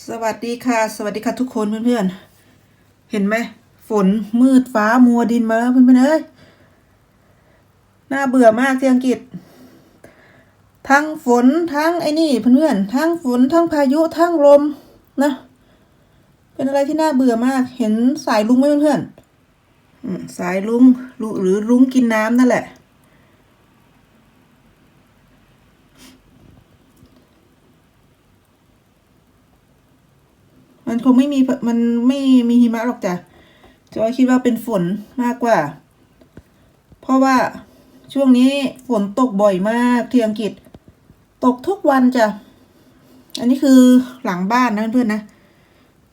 สวัสดีค่ะ สวัสดีค่ะทุกคนเพื่อนๆ เห็นไหม ฝนมืดฟ้ามัวดินมาแล้วเพื่อนๆเอ้ยน่าเบื่อมากที่อังกฤษ ทั้งฝนทั้งไอ้นี่เพื่อนๆทั้งฝนทั้งพายุทั้งลมนะ เป็นอะไรที่น่าเบื่อมาก เห็นสายลุงไหมเพื่อนๆสายลุงหรือลุงกินน้ำนั่นแหละ คงไม่มีมันไม่มีหิมะหรอกจ้ะจอยคิดว่าเป็นฝนมากกว่า เพราะว่าช่วงนี้ฝนตกบ่อยมากที่อังกฤษ ตกทุกวันจ้ะ อันนี้คือหลังบ้านนะเพื่อนๆนะ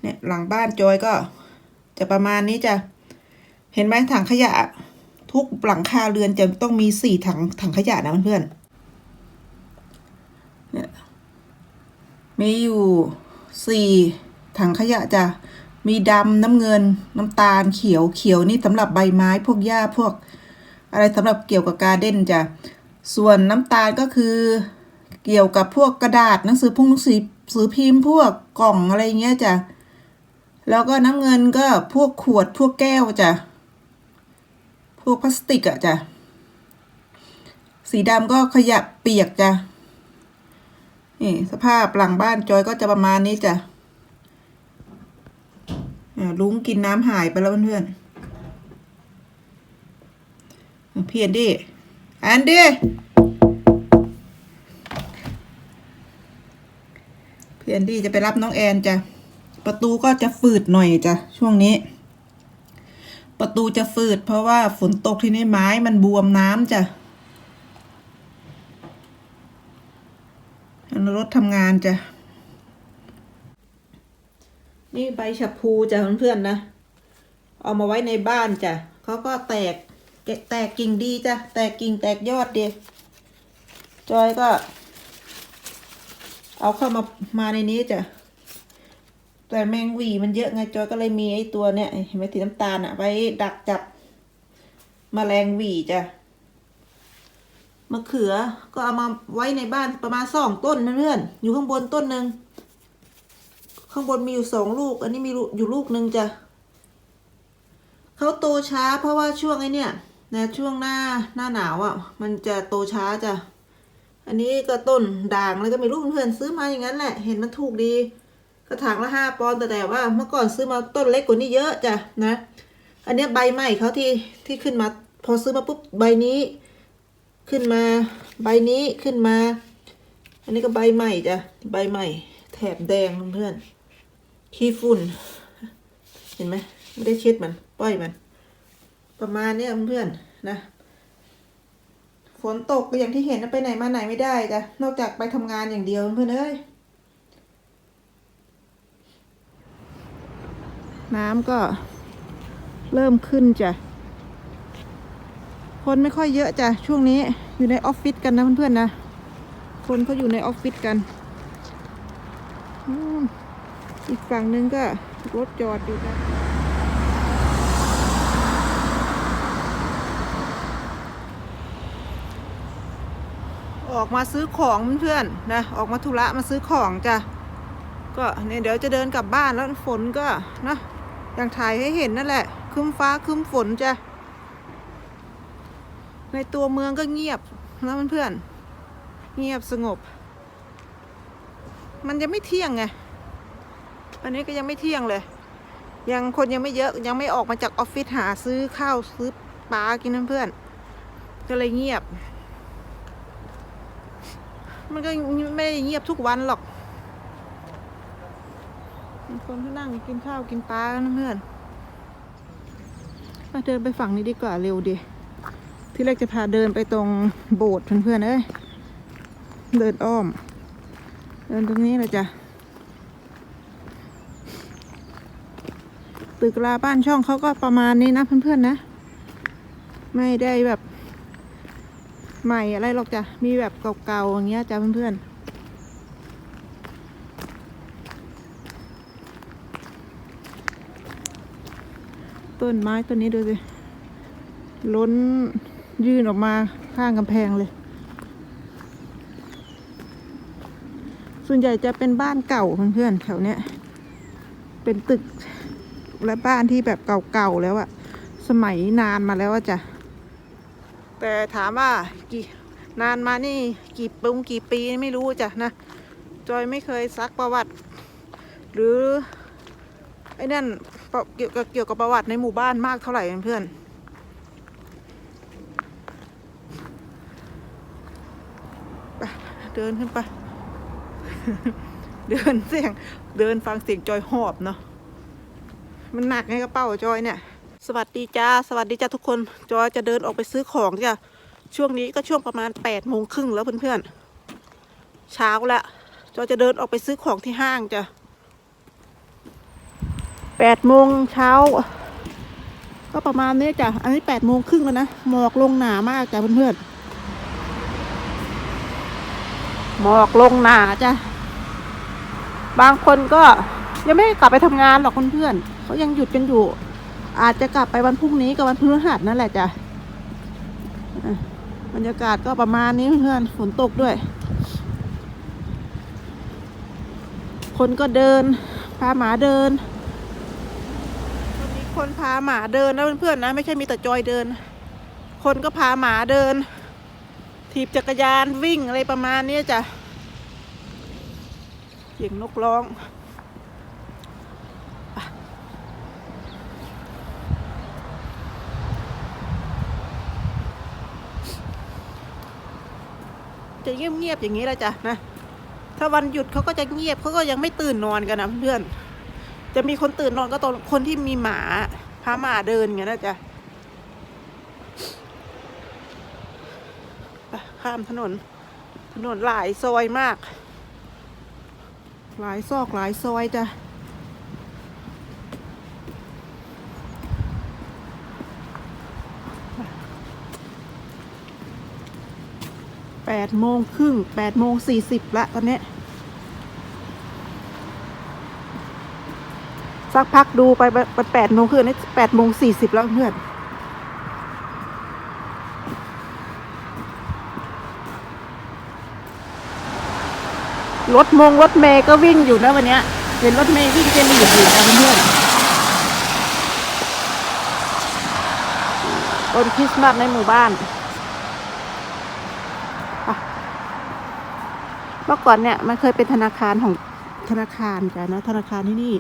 เนี่ยหลังบ้านจอยก็จะประมาณนี้จ้ะ เห็นไหมถังขยะ ทุกหลังคาเรือนจะต้องมีสี่ถังถังขยะนะเพื่อนๆเนี่ยมีอยู่สี่ ถังขยะจะมีดำน้ำเงิน น้ำตาลเขียวเขียวนี่สำหรับใบไม้พวกหญ้าพวก อะไรสำหรับเกี่ยวกับการเด่นจ้ะส่วนน้ำตาลก็คือเกี่ยวกับพวกกระดาษหนังสือพวกหนังสือสือพิมพ์พวกกล่องอะไรเงี้ยจ้ะแล้วก็น้ำเงินก็พวกขวดพวกแก้วจ้ะพวกพลาสติกอะจ้ะสีดำก็ขยะเปียกจ้ะนี่สภาพหลังบ้านจอยก็จะประมาณนี้จ้ะ ลุงกินน้ำหายไปแล้วเพื่อนๆพี่อนดี้แอนดี้พี่แอนดี้จะไปรับน้องแอนจ้ะ ประตูก็จะฝืดหน่อยจ้ะ ช่วงนี้ ประตูจะฝืดเพราะว่าฝนตกที่นี่ไม้มันบวมน้ำจ้ะรถทำงานจ้ะ นี่ใบชะพูจ้ะเพื่อนๆนะ เอามาไว้ในบ้านจ้ะเขาก็แตกแตกกิ่งดีจ้ะแตกกิ่งแตกยอดดีจอยก็ เอาเข้ามามาในนี้จ้ะแต่แมงหวีมันเยอะไงจอยก็เลยมีไอ้ตัวเนี้ยเห็นไหมสีน้ำตาลอะไว้ดักจับมแมลงหวีจ้ะมะเขือก็เอามาไว้ในบ้านประมาณสองต้นเพื่อนๆอยู่ข้างบนต้นหนึ่ง ข้างบนมีอยู่สองลูก อันนี้มีอยู่ลูกหนึ่งจ้ะเขาโตช้าเพราะว่าช่วงไอ้นี่นะช่วงหน้าหน้าหนาวอะ่ะ มันจะโตช้าจ้ะอันนี้ก็ต้นด่างแล้วก็ม่รู้เพื่อนซื้อมาอย่างนั้นแหละ เห็นมันถูกดีกระถางละห้าปอนด์แต่แต่ว่าเมื่อก่อนซื้อมาต้นเล็กกว่านี้เยอะจ้ะนะ อันนี้ใบใหม่เขาที่ที่ขึ้นมา พอซื้อมาปุ๊บใบนี้ ขึ้นมา ใบนี้ขึ้นมา อันนี้ก็ใบใหม่จ้ะใบใหม่ แถบแดงเพื่อน ขี้ฝุ่น เห็นไหมไม่ได้เช็ดมันปล่อยมัน ประมาณเนี้ยเพื่อนนะฝนตกก็อย่างที่เห็นไปไหนมาไหนไม่ได้จ้ะนอกจากไปทำงานอย่างเดียวเพื่อนเอ้ยน้ำก็เริ่มขึ้นจ้ะ คนไม่ค่อยเยอะจ้ะ ช่วงนี้อยู่ในออฟฟิศกันนะเพื่อนๆนะ คนเขาอยู่ในออฟฟิศกัน อีกฝั่งนึงก็รถจอดอยู่นะออกมาซื้อของเพื่อนๆนะออกมาธุระมาซื้อของจ้ะก็เนี่ยเดี๋ยวจะเดินกลับบ้านแล้วฝนก็นะอย่างถ่ายให้เห็นนั่นแหละคึ้มฟ้าคึ้มฝนจ้ะในตัวเมืองก็เงียบนะเพื่อนๆเงียบสงบ มันยังไม่เที่ยงไง อันนี้ก็ยังไม่เที่ยงเลย ยังคนยังไม่เยอะยังไม่ออกมาจากออฟฟิศหาซื้อข้าวซื้อปลากินเพื่อนก็เลยเงียบ มันก็ไม่ได้เงียบทุกวันหรอกคนก็นั่งกินข้าวกินปลากันเพื่อนมาเดินไปฝั่งนี้ดีกว่าเร็วดีที่แรกจะพาเดินไปตรงโบสถ์เพื่อนๆเอ้ย เดินอ้อม เดินตรงนี้เลยจ้ะ ตึกราบ้านช่องเขาก็ประมาณนี้นะเพื่อนๆนะ ไม่ได้แบบใหม่อะไรหรอกจ้ะ มีแบบเก่าๆอย่างเงี้ยจ้ะเพื่อนๆต้นไม้ต้นนี้ดูสิ ล้นยื่นออกมาข้างกำแพงเลย ส่วนใหญ่จะเป็นบ้านเก่าเพื่อนๆแถวเนี้ย เป็นตึก และบ้านที่แบบเก่าๆแล้วอะสมัยนานมาแล้วอะจ้ะแต่ถามว่ากี่นานมานี่กี่ปุงกี่ปีไม่รู้จ้ะนะจอยไม่เคยซักประวัติ หรือไอ้นั่นเกี่ยวกับเกี่ยวกับประวัติในหมู่บ้านมากเท่าไหร่เพื่อนเดินขึ้นไป เดินเสียง เดินฟังเสียงจอยหอบเนาะ มันหนักไงกระเป๋าจอยเนี่ย สวัสดีจ้า สวัสดีจ้าทุกคน จอยจะเดินออกไปซื้อของจ้ะ ช่วงนี้ก็ช่วงประมาณแปดโมงครึ่งแล้วเพื่อนๆ เช้าละจอยจะเดินออกไปซื้อของที่ห้างจ้ะแปดโมงเช้า ก็ประมาณนี้จ้ะ อันนี้แปดโมงครึ่งแล้วนะ หมอกลงหนามากจ้ะเพื่อนๆ หมอกลงหนาจ้ะ บางคนก็ยังไม่ได้กลับไปทำงานหรอกเพื่อนๆ เขายังหยุดกันอยู่ อาจจะกลับไปวันพรุ่งนี้กับวันพฤหัสนั่นแหละจ้ะบรรยากาศก็ประมาณนี้เพื่อนฝนตกด้วย คนก็เดิน พาหมาเดินวันนี้คนพาหมาเดินนะเพื่อนๆนะ ไม่ใช่มีแต่จอยเดิน คนก็พาหมาเดิน ถีบจักรยานวิ่งอะไรประมาณนี้จ้ะเสียงนกร้อง จะเงียบๆอย่างนี้แหละจ้ะนะ ถ้าวันหยุดเขาก็จะเงียบเขาก็ยังไม่ตื่นนอนกันนะเพื่อน จะมีคนตื่นนอนก็ตอนคนที่มีหมาพาหมาเดินอย่างนี้นะจ๊ะข้ามถนน ถนนหลายซอยมาก หลายซอกหลายซอยจ้ะ แปดโมงครึ่งแปดโมงสี่สิบละตอนนี้ สักพักดูไปแปดโมงครึ่งนี่แปดโมงสี่สิบแล้วเพื่อนรถมงรถเมย์ก็วิ่งอยู่นะวันนี้เห็นรถเมย์วิ่งเจลีดอยู่นะเพื่อนต้นคริสต์มาสในหมู่บ้านอะเมื่อก่อนเนี่ยมันเคยเป็นธนาคารของธนาคารกันนะธนาคารที่นี่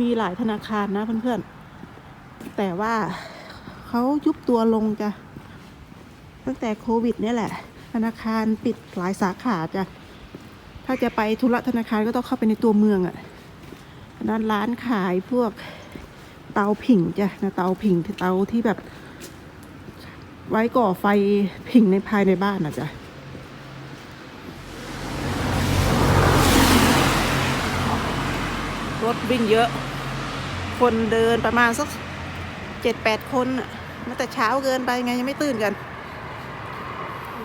มีหลายธนาคารนะเพื่อนๆแต่ว่าเขายุบตัวลงจ้ะตั้งแต่โควิด เนี่ยแหละ ธนาคารปิดหลายสาขาจ้ะถ้าจะไปธุระธนาคารก็ต้องเข้าไปในตัวเมืองอะ่ะด้านร้านขายพวกเตาผิงจ้ะนะเตาผิงเตาที่แบบ ไว้ก่อไฟผิงในภายในบ้านอะจ้ะ ถวิ่งเยอะ คนเดินประมาณสักเจ็ดแปดคนน่ะมาแต่เช้าเกินไปไงยังไม่ตื่นกัน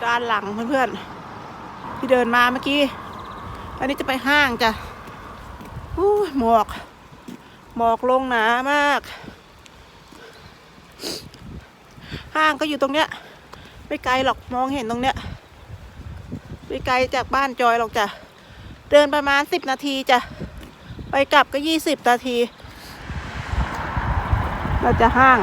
ด้านหลังเพื่อนๆ ที่เดินมาเมื่อกี้ อันนี้จะไปห้างจ้ะอู้หมอก หมอกลงหนามาก ห้างก็อยู่ตรงเนี้ย ไม่ไกลหรอกมองเห็นตรงเนี้ย ไม่ไกลจากบ้านจอยหรอกจ้ะ เดินประมาณสิบนาทีจ้ะ ไปกลับก็ยี่สิบนาที เราจะห้าง